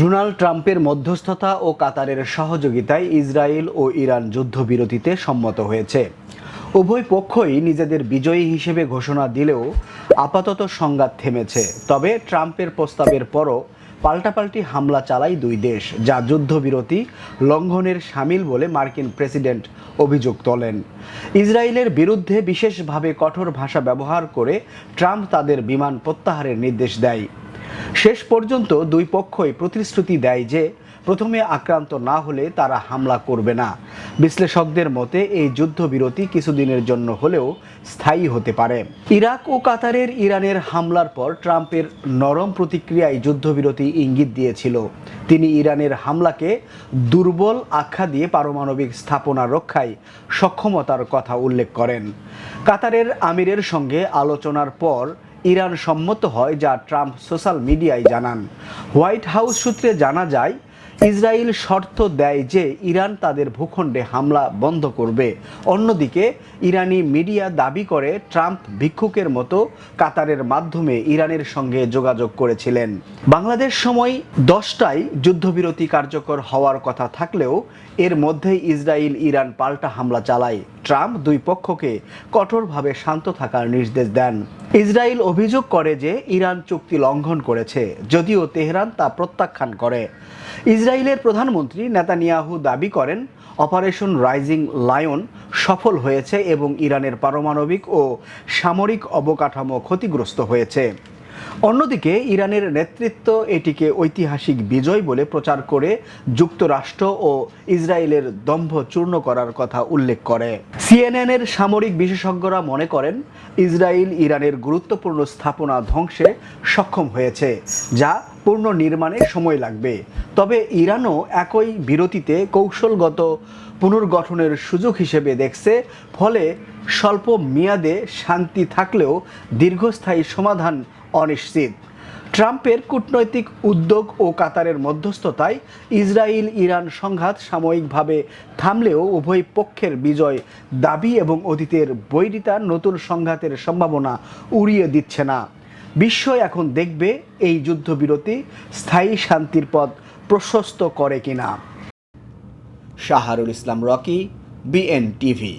Donald ট্রাম্পের মধ্যস্থতা ও কাতারের সহযোগিতায় ইসরায়েল ও ইরান যুদ্ধবিরতিতে সম্মত হয়েছে। উভয় পক্ষই নিজেদের বিজয়ী হিসেবে ঘোষণা দিলেও আপাতত সংঘাত থেমেছে। তবে ট্রাম্পের প্রস্তাবের পরও পাল্টাপাল্টি হামলা চালায় দুই দেশ, যা যুদ্ধবিরতি লঙ্ঘনের সামিল বলে মার্কিন প্রেসিডেন্ট অভিযোগ তোলেন। ইসরায়েলের বিরুদ্ধে বিশেষভাবে কঠোর ভাষা ব্যবহার করে ট্রাম্প তাদের বিমান প্রত্যাহারের নির্দেশ দেয়। শেষ পর্যন্ত দুই পক্ষই প্রতিশ্রুতি দেয় যে প্রথমে আক্রান্ত না হলে তারা হামলা করবে না। বিশ্লেষকদের মতে এই যুদ্ধবিরতি কিছুদিনের জন্য হলেও স্থায়ী হতে পারে। ইরাক ও কাতারের ইরানের হামলার পর ট্রাম্পের নরম প্রতিক্রিয়ায় যুদ্ধবিরতি ইঙ্গিত দিয়েছিল। তিনি ইরানের হামলাকে দুর্বল আখ্যা দিয়ে পারমাণবিক স্থাপনা রক্ষায় সক্ষমতার কথা উল্লেখ করেন। কাতারের আমিরের সঙ্গে আলোচনার পর ইরান সম্মত হয় যা ট্রাম্প সোশ্যাল মিডিয়ায় জানান। হোয়াইট হাউস সূত্রে জানা যায়, ইসরায়েল শর্ত দেয় যে ইরান তাদের ভূখণ্ডে হামলা বন্ধ করবে। অন্যদিকে, ইরানি মিডিয়া দাবি করে, ট্রাম্প ভিক্ষুকের মতো কাতারের মাধ্যমে ইরানের সঙ্গে যোগাযোগ করেছিলেন। বাংলাদেশ সময় দশটায় যুদ্ধবিরতি কার্যকর হওয়ার কথা থাকলেও, এর মধ্যেই ইসরায়েল ইরান পাল্টা হামলা চালায়। ট্রাম্প দুই পক্ষকে কঠোরভাবে শান্ত থাকার নির্দেশ দেন। ইসরায়েল অভিযোগ করে যে ইরান চুক্তি লঙ্ঘন করেছে, যদিও তেহরান তা প্রত্যাখ্যান করে। ইসরায়েলের প্রধানমন্ত্রী নেতানিয়াহু দাবি করেন, অপারেশন রাইজিং লায়ন সফল হয়েছে এবং ইরানের পারমাণবিক ও সামরিক অবকাঠামো ক্ষতিগ্রস্ত হয়েছে। অন্যদিকে ইরানের নেতৃত্ব এটিকে ঐতিহাসিক বিজয় বলে প্রচার করে যুক্তরাষ্ট্র ও ইসরায়েলের দম্ভ চূর্ণ করার কথা উল্লেখ করে। সিএনএনের সামরিক বিশেষজ্ঞরা মনে করেন, ইসরায়েল ইরানের গুরুত্বপূর্ণ স্থাপনা ধ্বংসে সক্ষম হয়েছে, যা পূর্ণ নির্মাণে সময় লাগবে। তবে ইরানও একই বিরতিতে কৌশলগত পুনর্গঠনের সুযোগ হিসেবে দেখছে, ফলে স্বল্প মেয়াদে শান্তি থাকলেও দীর্ঘস্থায়ী সমাধান অনিশ্চিত। ট্রাম্পের কূটনৈতিক উদ্যোগ ও কাতারের মধ্যস্থতায় ইসরায়েল ইরান সংঘাত সাময়িকভাবে থামলেও উভয় পক্ষের বিজয় দাবি এবং অতীতের বৈরিতা নতুন সংঘাতের সম্ভাবনা উড়িয়ে দিচ্ছে না। বিশ্ব এখন দেখবে এই যুদ্ধবিরতি স্থায়ী শান্তির পথ প্রশস্ত করে কিনা। Shaharul Islam Rocky BN TV